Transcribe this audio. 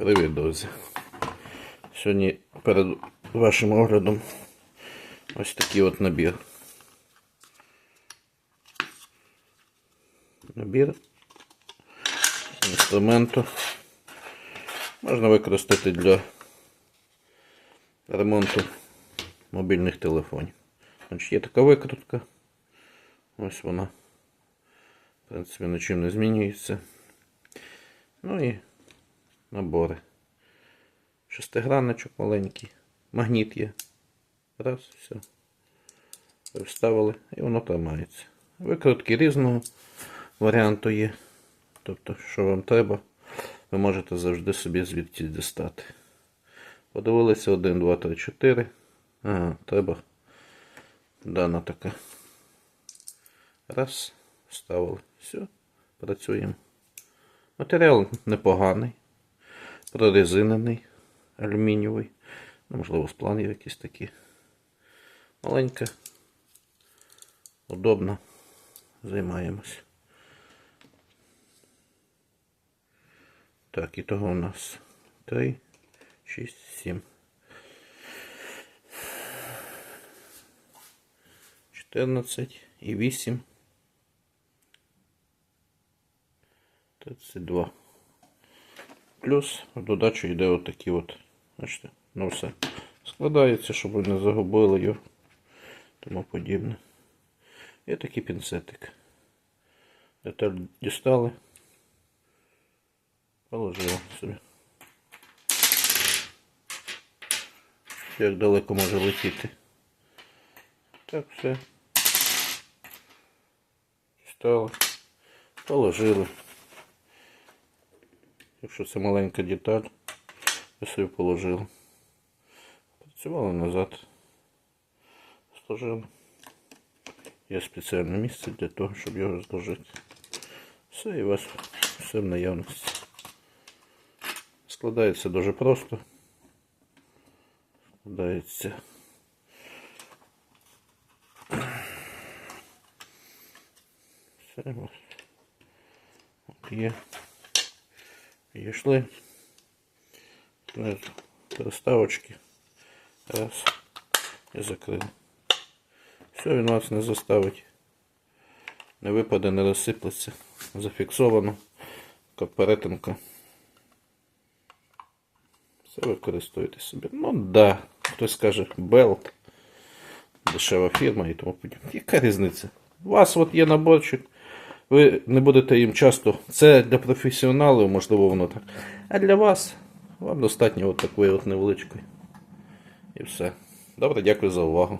Привіт, друзі. Сьогодні перед вашим оглядом ось такий от набір. Набір інструменту можна використати для ремонту мобільних телефонів. Значить, є така викрутка. Ось вона. В принципі, нічим не змінюється. Ну і набори. Шестигранничок маленький. Магніт є. Раз, все. Вставили і воно тримається. Викрутки різного варіанту є. Тобто, що вам треба, ви можете завжди собі звідти дістати. Подивилися 1, 2, 3, 4. Ага, треба. Дана така. Раз. Вставили. Все. Працюємо. Матеріал непоганий, прорезинений, алюмінієвий. Ну, можливо, з планів якісь такі. Маленька, удобно. Займаємось. Так, і того у нас 3, 6, 7. 14 і 8. 32. Плюс в додачу йде отакі от. Бачите, ну все. Складається, щоб ви не загубили його. Тому подібне. І такий пінцетик. Деталь дістали. Положили собі. Як далеко може летіти. Так, все. Дістали. Положили. Якщо це маленька деталь, ви собі положили. Працювали назад. Сложили. Є спеціальне місце для того, щоб його зложити. Все, і у вас все в наявності. Складається дуже просто. Складається. Все. От є. Підійшли. Знизу переставочки. Раз. І закрили. Все, він вас не заставить. Не випаде, не розсиплеться. Зафіксовано. Як перетинка. Все ви користуєтесь собі. Ну да. Хтось скаже Белт. Дешева фірма і тому подібне. Яка різниця? У вас от є наборчик. Ви не будете їм часто. Це для професіоналів, можливо, воно так. А для вас вам достатньо от такої от невеличкої. І все. Добре, дякую за увагу.